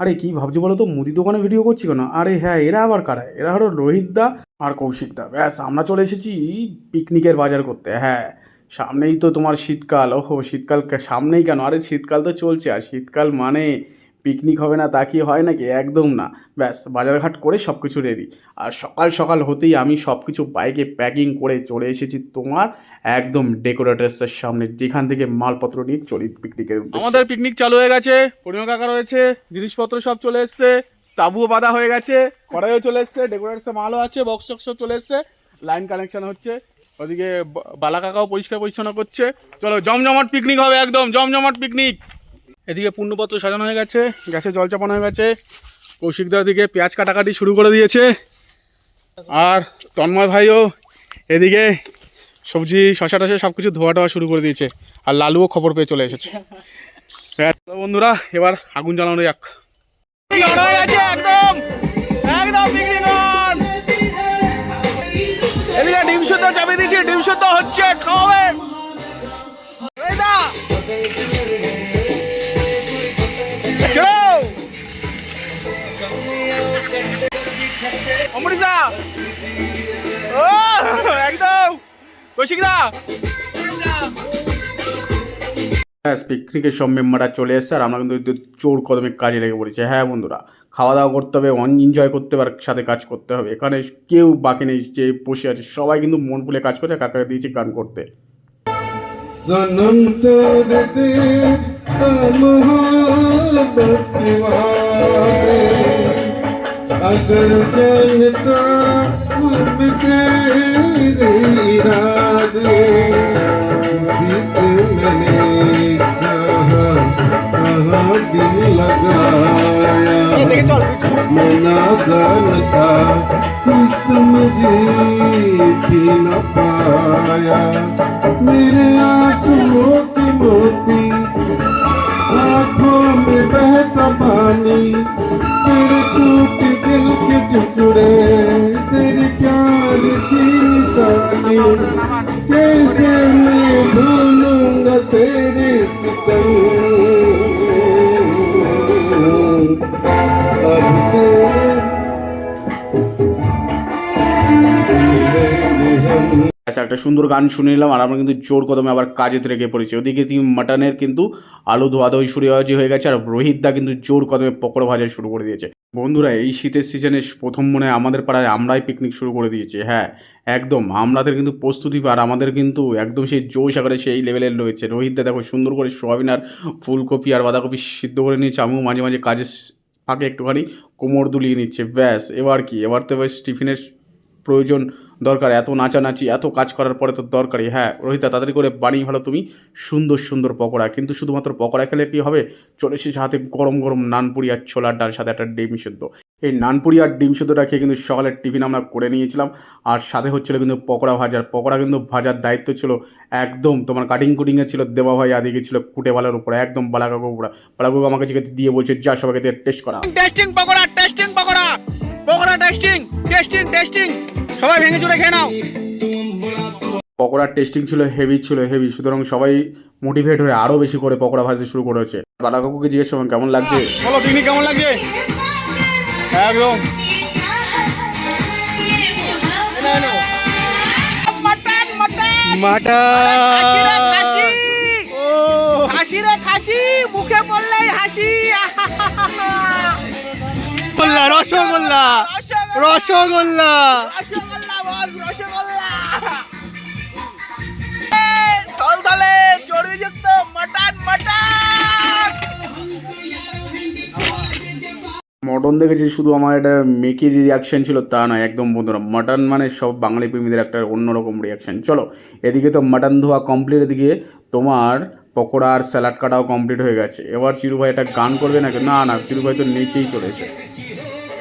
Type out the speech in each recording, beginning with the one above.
আরে কি ভাবছি বলো তো? মুদি দোকানে ভিডিও করছি কেন? আরে হ্যাঁ এরা আবার কারা? এরা হলো রোহিত দা আর কৌশিক দা। ব্যাস, আমরা চলে এসেছি পিকনিকের বাজার করতে। হ্যাঁ সামনেই তো তোমার শীতকাল। ওহো, শীতকাল সামনেই কেন? আরে শীতকাল তো চলছে। আর শীতকাল মানে পিকনিক হবে না, তা কি হয় নাকি? একদম না। ব্যাস, বাজারঘাট করে সব কিছু রেডি আর সকাল সকাল হতেই আমি সব কিছু বাইকে প্যাকিং করে চলে এসেছি তোমার একদম ডেকোরেটার্সের সামনে, যেখান থেকে মালপত্র নিয়ে চলি পিকনিকের আমাদের পিকনিক চালু হয়ে গেছে। পরিমা কাকা রয়েছে, জিনিসপত্র সব চলে এসছে, তাবুও বাঁধা হয়ে গেছে, কড়াইও চলে এসছে ডেকোরেটসে মালও আছে বক্স টক্সও চলে এসছে লাইন কানেকশন হচ্ছে। ওদিকে বালা কাকাও পরিষ্কার পরিচ্ছন্ন করছে। চলো, জমজমাট পিকনিক হবে একদম, জমজমাট পিকনিক এদিকে পূর্ণপত্র সাজানো হয়ে গেছে গ্যাসে জল চাপানো হয়ে গেছে কৌশিকদা ওদিকে পেঁয়াজ কাটাকাটি শুরু করে দিয়েছে। আর তন্ময় ভাইও এদিকে সবজি শশা টশা সব কিছু ধোয়া টোয়া শুরু করে দিয়েছে আর লালুও খবর পেয়ে চলে এসেছে। হ্যাঁ, বন্ধুরা এবার আগুন জ্বালানো যাক। একদম এদিকে ডিম সুদ্ধ চাপিয়ে দিয়েছি ডিম সুদ্ধ হচ্ছে অমৃতা ও একদম কৌশিকদা ব্যাস পিকনিকের সব মেম্বাররা চলে এসছে আর আমরা কিন্তু একটু জোর কদমে কাজে লেগে পড়েছি হ্যাঁ বন্ধুরা খাওয়া দাওয়া করতে হবে এনজয় করতে হবে আর সাথে কাজ করতে হবে এখানে কেউ বাকি নেই যে বসে আছে সবাই কিন্তু মন খুলে কাজ করছে কাকাকে দিয়েছি গান করতে सनम तोड़ते मोहब्बत के वादे अगर जानता अब तेरे इरादे उसी से मैंने चाहा कहाँ दिल लगाया। मना गान था कुछ समझे भी न पाया। मेरे today. সুন্দর গান শুনে নিলাম, আর আমরা কিন্তু জোর কদমে আবার কাজেতে রেগে পড়েছি। ওদিকে তুমি মাটনের কিন্তু আলু ধোয়া ধোয়ি শুরু হয়ে গেছে, আর রোহিত দা কিন্তু জোর কদমে পকোড়া ভাজা শুরু করে দিয়েছে। বন্ধুরা, এই শীতের সিজনে প্রথম মনে আমাদের পাড়ায় আমরাই পিকনিক শুরু করে দিয়েছি হ্যাঁ একদম। আমরাদের কিন্তু প্রস্তুতি আর আমাদের কিন্তু একদম সেই জোশ আকারে সেই লেভেলের রয়েছে। রোহিত দা দেখো সুন্দর করে সোয়াবিন আর ফুলকপি আর বাঁধাকপি সিদ্ধ করে নিয়েছে, আমিও মাঝে মাঝে কাজের ফাঁকে একটুখানি কোমর দুলিয়ে নিচ্ছে, ব্যাস। এবার কি? এবার তো বেশ টিফিনের প্রয়োজন দরকার, এত নাচানাচি, এত কাজ করার পরে তো দরকারই। হ্যাঁ রোহিতা, তাড়াতাড়ি করে বানিয়ে ভালো তুমি। সুন্দর সুন্দর পকোড়া। কিন্তু শুধুমাত্র পকোড়া খেলে কী হবে? চলে এসেছে হাতে গরম গরম নানপুরি আর ছোলার ডাল, সাথে একটা ডিম সেদ্ধ। এই নানপুরি আর ডিম সেদ্ধটা খেয়ে কিন্তু সকালের টিফিন আমরা করে নিয়েছিলাম। আর সাথে হচ্ছিল কিন্তু পকোড়া ভাজার পকোড়া কিন্তু ভাজার দায়িত্ব ছিল একদম তোমার কাটিং কুটিংয়ে ছিল দেবা ভাই আদিকে ছিল কুটে বালার উপরে, একদম বালাকাকু উপরে বালাকাকু আমাকে দিয়ে বলছে, যা সবাইকে দিয়ে টেস্ট করা। Tasting pakora tasting pakora. Pakora tasting tasting tasting সবাই ভেঙে চুরে খেয়ে নাও। পকোড়ার টেস্টিং ছিল হেভি ছিল হেভি সুতরাং সবাই মোটিভেট হয়ে আরও বেশি করে পকোড়া ভাজতে শুরু করেছে। বালা কাকুকে জিজ্ঞেস করলাম কেমন লাগছে? বলো পিকনিক কেমন লাগছে? একদম। হাসি। রে খাসি মুখে পড়লেই হাসি। রসগোল্লা। রসগোল্লা। রসগোল্লা। মটন দেখেছি, শুধু আমার একটা মেকির রিয়াকশন ছিল তা নয়, একদম বন্ধুরা। মাটন মানে সব বাঙালি প্রেমীদের একটা অন্যরকম রিয়াকশন চলো, এদিকে তো মাটন ধোয়া কমপ্লিট এদিকে তোমার পকোড়া আর স্যালাড কাটাও কমপ্লিট হয়ে গেছে। এবার চিরু ভাই একটা গান করবে নাকি? না না চিরু ভাই তো নেচেই চলেছে।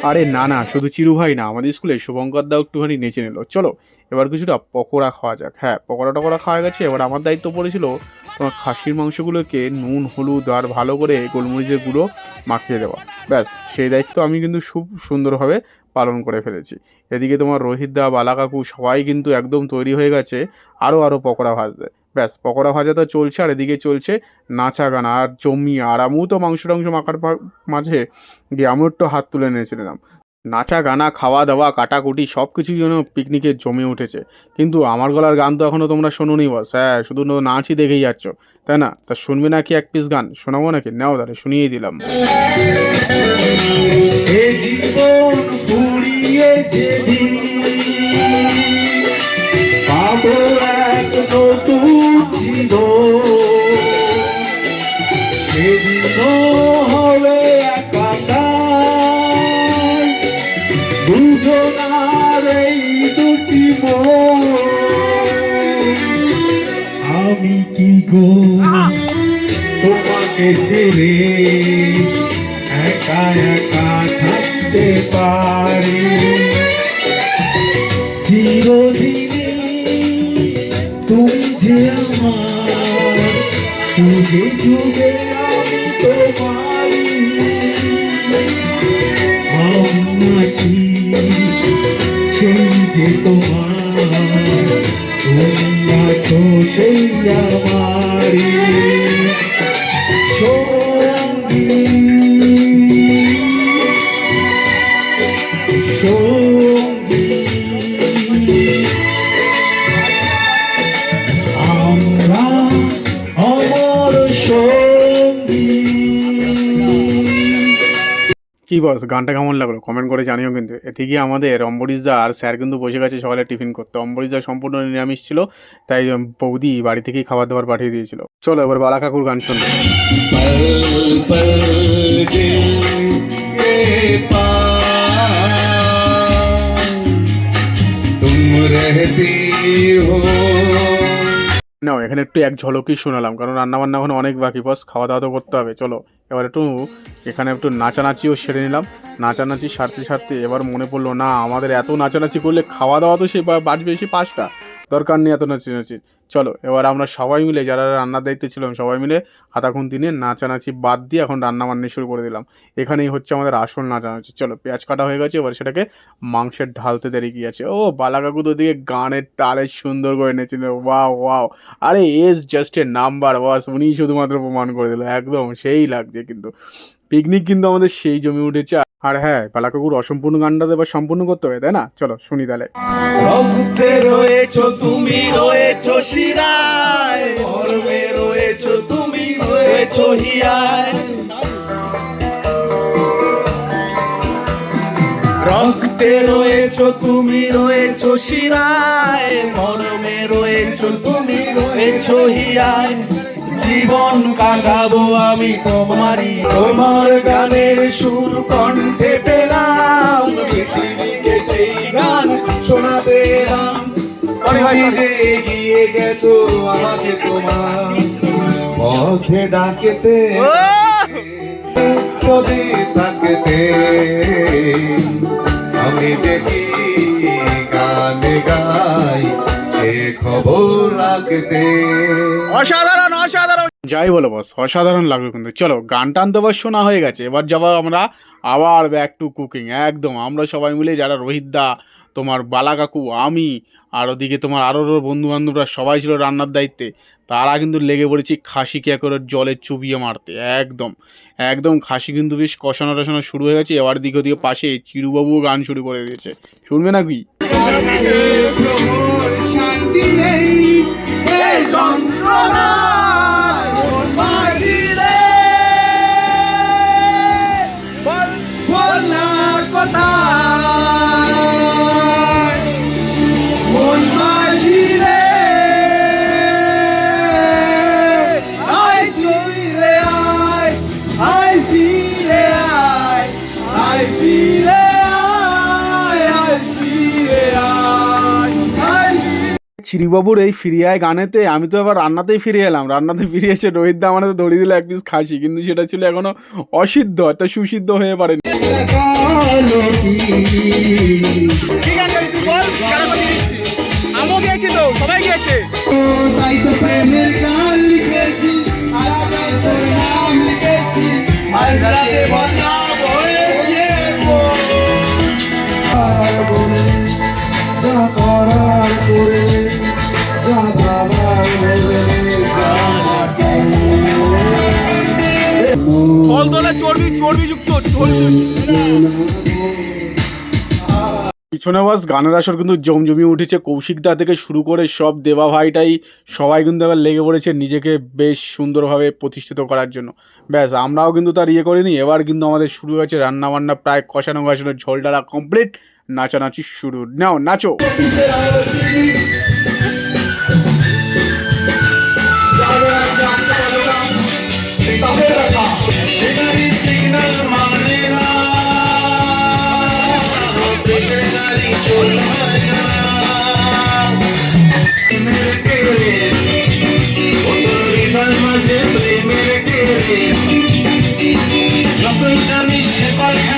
আরে না না, শুধু চিরু ভাই না, আমাদের স্কুলে শুভঙ্কর দাও একটুখানি নেচে নিল। চলো, এবার কিছুটা পকোড়া খাওয়া যাক। হ্যাঁ পকোড়া টকোড়া খাওয়া গেছে, এবার আমার দায়িত্ব পড়েছিল তোমার খাসির মাংসগুলোকে নুন, হলুদ আর ভালো করে গোলমরিচের গুঁড়ো মাখিয়ে দেওয়া। ব্যাস, সেই দায়িত্ব আমি কিন্তু খুব সুন্দরভাবে পালন করে ফেলেছি। এদিকে তোমার রোহিত দা বালা কাকু সবাই কিন্তু একদম তৈরি হয়ে গেছে, আরও আরও পকোড়া ভাজতে। ব্যাস, পকোড়া ভাজা তো চলছে আর এদিকে চলছে নাচা গানা আর জমি আর আমিও তো মাংস টাংস মাখার মাঝে গিয়ে আমিও একটু হাত তুলে নিয়েছিলাম নাচা গানা, খাওয়া দাওয়া, কাটাকুটি সব কিছু যেন পিকনিকে জমে উঠেছে। কিন্তু আমার গলার গান তো এখনও তোমরা শোনোনি বস হ্যাঁ শুধু নাচই দেখেই যাচ্ছ, তাই না? তা শুনবে নাকি এক পিস গান? শোনাবো নাকি? নাও তাহলে শুনিয়েই দিলাম। নতুন ছেড়ে একা একা থাকতে পারি। চিরদিনে তুমি যে আমার যুগে যুগে আমি তোমারি। আছি সেই যে তোমার, তুমি আছো সেই কি বস গানটা কেমন লাগলো কমেন্ট করে জানিও কিন্তু এদিকে আমাদের অম্বরীশ দা আর স্যার কিন্তু বসে গেছে সকালে টিফিন করতে অম্বরীশ দা সম্পূর্ণ নিরামিষ ছিল তাই উম, বৌদি বাড়ি থেকেই খাবার দাবার পাঠিয়ে দিয়েছিল চলো এবার বালা কাকুর গান শুনবো पल पल दिल के पास तुम रहती हो নাও, এখানে একটু এক ঝলকই শোনালাম, কারণ রান্না বান্না এখন অনেক বাকি। বস খাওয়া দাওয়া তো করতে হবে, চলো। এবার একটু এখানে একটু নাচানাচিও সেরে নিলাম। নাচানাচি সারতে সারতে এবার মনে পড়ল, না, আমাদের এত নাচানাচি করলে খাওয়া দাওয়া তো সে বাঁচবে সে পাঁচটা। দরকার নেই এত নাচি চলো, এবার আমরা সবাই মিলে, যারা রান্নার দায়িত্বে ছিলাম সবাই মিলে হাতা খুন্তি নিয়ে নাচানাচি বাদ দিয়ে এখন রান্না বান্না শুরু করে দিলাম। এখানেই হচ্ছে আমাদের আসল নাচানাচি। চলো, পেঁয়াজ কাটা হয়ে গেছে, এবার সেটাকে মাংসের ঢালতে দেরি গিয়েছে ও বালাকাকু তো দিকে গানের তালে সুন্দর করে নেছিল ওয়াও ওয়াও। আরে, is just a number, boss, উনিই শুধুমাত্র প্রমাণ করে দিল। একদম সেই লাগছে কিন্তু। পিকনিক কিন্তু আমাদের সেই জমি উঠেছে। আর হ্যাঁ বালাকাকুর অসম্পূর্ণ গানটা তো এবার সম্পূর্ণ করতে হবে, তাই না? চলো, শুনি তাহলে। তুমি রয়েছো হিয়ায়। রক্তে রয়েছো, তুমি রয়েছো শিরায়। মরমে রয়েছো, তুমি রয়েছো হিয়ায়। জীবন কাটাবো আমি তোমারই। তোমার গানের সুর কণ্ঠে পেলাম। পৃথিবীকে সেই গান শোনাতে যে এগিয়ে গেছো আমাকে তোমার পথে ডাকেতে। যদি থাকতে আমি যে কি গান গাই সে খবর রাখতে। অসাধারণ অসাধারণ। যাই বলো বস অসাধারণ লাগল কিন্তু। চলো গান টান তো এবার শোনা হয়ে গেছে। এবার যাব আমরা আবার ব্যাক টু কুকিং একদম। আমরা সবাই মিলে যারা রোহিত দা, তোমার বালা কাকু, আমি, আর ওদিকে তোমার আরও বন্ধু বান্ধবরা সবাই ছিল রান্নার দায়িত্বে, তারা কিন্তু লেগে পড়েছি খাসি কে করে জলে চুবিয়ে মারতে। একদম একদম খাসি কিন্তু বেশ কষানো টষানো শুরু হয়ে গেছে। এবার দিকে ওদিকে পাশে চিরুবাবুও গান শুরু করে দিয়েছে। শুনবে নাকি? শান্তি চিরিবাবুর এই ফিরিয়ায় গানেতে আমি তো এবার রান্নাতেই ফিরে এলাম। রান্নাতে ফিরে এসে রোহিত দা আমাদের ধরিয়ে দিল এক পিস খাসি, কিন্তু সেটা ছিল এখনও অসিদ্ধ অর্থাৎ সুসিদ্ধ হয়ে পারেনি। সবাই বদনাম পিছনে বাস, গানের আসর কিন্তু জমজমিয়ে উঠেছে। কৌশিকদা থেকে শুরু করে সব দেবা ভাইটাই সবাই কিন্তু এবার লেগে পড়েছে নিজেকে বেশ সুন্দরভাবে প্রতিষ্ঠিত করার জন্য। ব্যাস, আমরাও কিন্তু তার ইয়ে করিনি। এবার কিন্তু আমাদের শুরু হয়েছে রান্না বান্না প্রায় কষানো কষানো ঝোল ডালা কমপ্লিট নাচানাচি শুরু। নাও, নাচো। মাঝে প্রেমের কেড়ে যতই দামি শেকল খেপা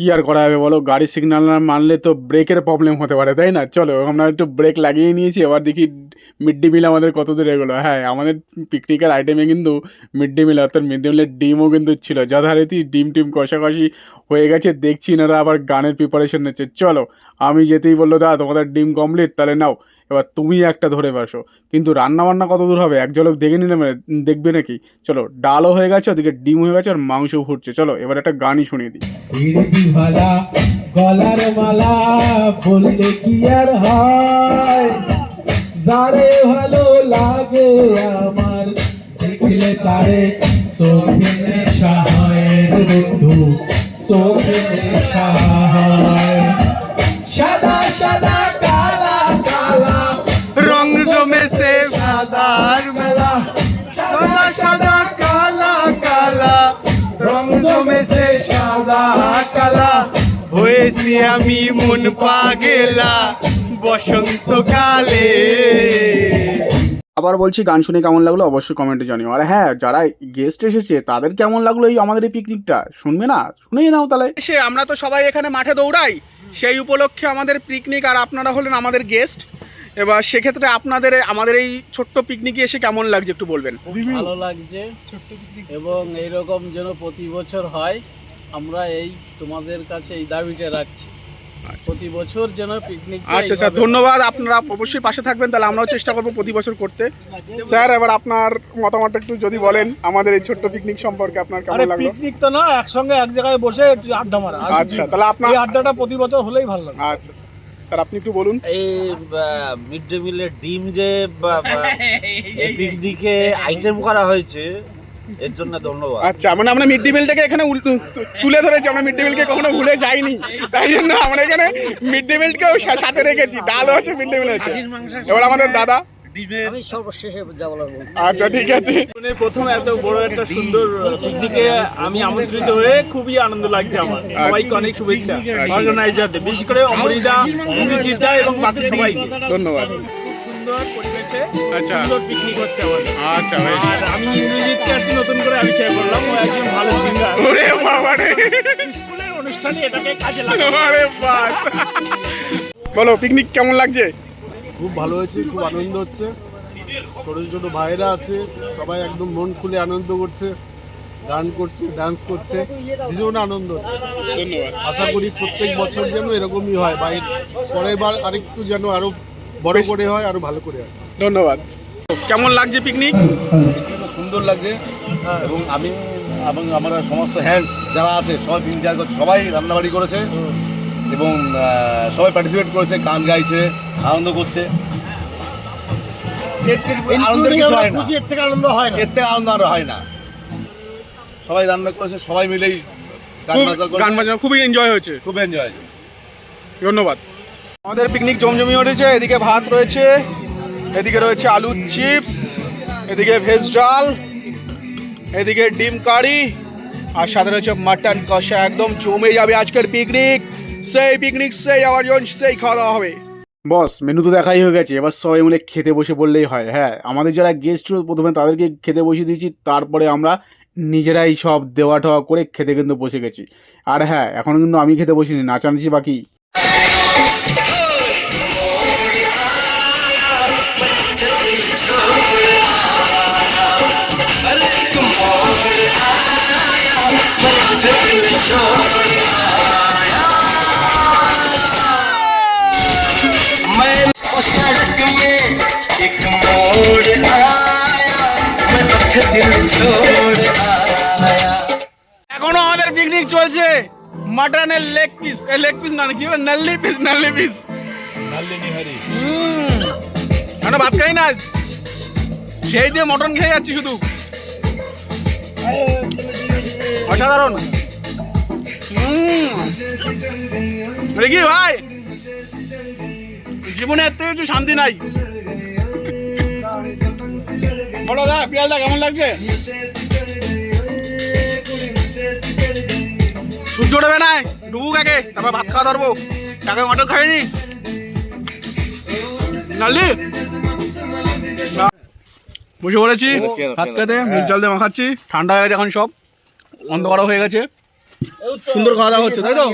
কি আর করা যাবে বলো? গাড়ি সিগন্যাল না মানলে তো ব্রেকের প্রবলেম হতে পারে, তাই না? চলো, আমরা একটু ব্রেক লাগিয়ে নিয়েছি, এবার দেখি মিড ডে মিল আমাদের কত দূর এগোলো। হ্যাঁ আমাদের পিকনিকের আইটেমে কিন্তু মিড ডে মিল অর্থাৎ মিড ডে মিলের ডিমও কিন্তু ছিল। যথারীতি ডিম টিম কষাকষি হয়ে গেছে, দেখছি এনারা আবার গানের প্রিপারেশন নিচ্ছে। চলো, আমি যেতেই বলল দা তোমাদের ডিম কমপ্লিট তাহলে নাও। এবার তুমি একটা ধরে বসো। কিন্তু রান্না বান্না কত দূর হবে? এক ঝলক দেখে নিলে মানে দেখবে নাকি? চলো, ডালও হয়ে গেছে, ওদিকে ডিম হয়ে গেছে, আর মাংস ফুটছে। চলো, এবার একটা গানই শুনিয়ে দিই। গলার মালা আর যারে ভালো লাগে আমার, দেখলে তারে চোখে নেশা হয় রে বন্ধু, চোখে নেশা হয়। সাদা সাদা কালা সাদার মেলা সাদা সাদা কালা কালা রং জমেছে সাদা কালা। হয়েছি আমি মন পাগেলা বসন্তকালে। আবার বলছি গান শুনে কেমন লাগল অবশ্যই কমেন্টে জানিও। আর হ্যাঁ যারা গেস্ট এসেছে তাদের কেমন লাগল এই আমাদের এই পিকনিকটা শুনবে না? শুনেই নাও তাহলে। সে আমরা তো সবাই এখানে মাঠে দৌড়াই সেই উপলক্ষে আমাদের পিকনিক আর আপনারা হলেন আমাদের গেস্ট এবার সেক্ষেত্রে আপনাদের আমাদের এই ছোট্ট পিকনিকে এসে কেমন লাগছে একটু বলবেন? ভালো লাগছে। এবং এইরকম যেন প্রতি বছর হয় আমরা এই তোমাদের কাছে এই দাবিটা রাখছি। প্রতি বছর যেন পিকনিক আচ্ছা স্যার ধন্যবাদ। আপনারা অবশ্যই পাশে থাকবেন তাহলে আমরাও চেষ্টা করব প্রতি বছর করতে। স্যার এবার আপনার মতামতটা একটু যদি বলেন আমাদের এই ছোট্ট পিকনিক সম্পর্কে আপনার কেমন আরে লাগল? পিকনিক তো না একসঙ্গে এক জায়গায় বসে আড্ডা মারা। আর আচ্ছা তাহলে আপনার এই আড্ডাটা প্রতি বছর হলেই ভালো লাগে। আচ্ছা স্যার আপনি একটু বলুন। এই মিড ডে মিলের ডিম যে পিকনিকে আইটেম করা হয়েছে এর জন্য ধন্যবাদ। আচ্ছা মানে আমরা মিড ডে মিলটাকে এখানে তুলে ধরেছি আমরা মিড ডে মিলকে কখনো ভুলে যাইনি। তাই জন্য আমরা এখানে মিড ডে মিলকেও সা- সাথে রেখেছি। ডাল হচ্ছে মিড ডে মিল হচ্ছে এবার আমাদের দাদা। আমি সর্বশেষে যা বলার আচ্ছা ঠিক আছে। প্রথম এত বড় একটা সুন্দর পিকনিকে আমি আমন্ত্রিত হয়ে খুবই আনন্দ লাগছে আমার। সবাইকে অনেক শুভেচ্ছা। অর্গানাইজারদের বিশেষ করে অমরিদা অমৃজিতা এবং বাকি সবাই ধন্যবাদ। সুন্দর পরিবেশে আচ্ছা। সুন্দর পিকনিক হচ্ছে আমাদের। আচ্ছা বেশ। আর আমি ইন্দ্রজিৎকে আজকে নতুন করে আবিষ্কার করলাম। ও একজন ভালো সিঙ্গার ওরে বাবা রে স্কুলের অনুষ্ঠানে এটাকে কাজে লাগাবো। আরে বাস। বলো পিকনিক কেমন লাগছে? খুব ভালো হয়েছে খুব আনন্দ হচ্ছে। ছোটো ছোটো ভাইরা আছে সবাই একদম মন খুলে আনন্দ করছে গান করছে ডান্স করছে ভীষণ আনন্দ হচ্ছে। ধন্যবাদ। আশা করি প্রত্যেক বছর যেন এরকমই হয় বা এর পরের বার আরেকটু যেন আরও বড় করে হয় আরও ভালো করে হয়। ধন্যবাদ। কেমন লাগছে পিকনিক সুন্দর লাগছে এবং আমি এবং আমরা সমস্ত হ্যান্ডস যারা আছে সবাই ইন্ডিয়ার সবাই রান্নাবাড়ি করেছে। এবং সবাই পার্টিসিপেট করেছে গান গাইছে আনন্দ করছে। আনন্দের কিছু হয় না। এর থেকে আনন্দ হয় না। এর থেকে আনন্দ আর হয় না। সবাই রান্না করেছে সবাই মিলেই গান বাজনা খুবই এনজয় হয়েছে। খুব এনজয় হয়েছে। ধন্যবাদ। আমাদের পিকনিক জমজমি উঠেছে এদিকে ভাত রয়েছে এদিকে রয়েছে আলু চিপস এদিকে ভেজ ডাল এদিকে ডিম কারি আর সাথে রয়েছে মাটন কষা একদম জমে যাবে আজকের পিকনিক সেই পিকনিক সেই আয়োজন সেই খাওয়া দাওয়া হবে বস মেনু তো দেখাই হয়ে গেছে এবার সবাই মিলে খেতে বসে বললেই হয় হ্যাঁ আমাদের যারা গেস্ট ছিল প্রথমে তাদেরকে খেতে বসিয়ে দিয়েছি তারপরে আমরা নিজেরাই সব দেওয়া ঠওয়া করে খেতে কিন্তু বসে গেছি আর হ্যাঁ এখন কিন্তু আমি খেতে বসিনি নাচানাচি বাকি Show. চলছে মাটনের লেগ পিস লেগ পিস না কি নাল্লি পিস নাল্লি পিস মানে ভাত খাই না? সেই দিয়ে মটন খেয়ে যাচ্ছি শুধু। অসাধারণ। কি ভাই জীবনে থেকে কিছু শান্তি নাই। বলো দা পিয়ালদা কেমন লাগছে? সূর্য উঠবে না। ডুবুক আগে তারপর ভাত খাওয়া ধরবো। তাকে মটন খাইনি? নালি বসে পড়েছি ভাত খেতে মিস জল দিয়ে মাখাচ্ছি ঠান্ডা হয়ে গেছে এখন সব অন্ধকার হয়ে গেছে। সুন্দর খাওয়া দাওয়া হচ্ছে তাই তো?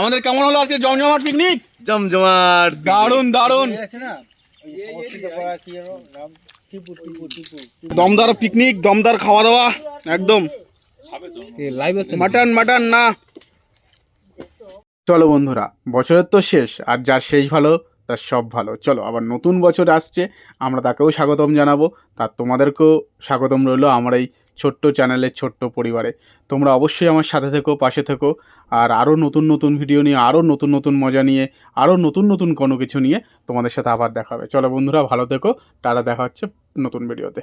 আমাদের কেমন হলো আজকে জমজমাট পিকনিক জমজমাট দারুণ দারুণ দমদার পিকনিক দমদার খাওয়া দাওয়া একদম। মাটন মাটন না। চলো বন্ধুরা, বছরের তো শেষ, আর যার শেষ ভালো, তার সব ভালো। চলো, আবার নতুন বছর আসছে, আমরা তাকেও স্বাগতম জানাব। তার তোমাদেরকেও স্বাগতম রইল আমার এই ছোট্ট চ্যানেলের ছোট্ট পরিবারে। তোমরা অবশ্যই আমার সাথে থেকো, পাশে থেকো, আর আরও নতুন নতুন ভিডিও নিয়ে, আরও নতুন নতুন মজা নিয়ে, আরও নতুন নতুন কোনো কিছু নিয়ে তোমাদের সাথে আবার দেখা হবে। চলো বন্ধুরা, ভালো থেকো, টাটা, দেখা হচ্ছে নতুন ভিডিওতে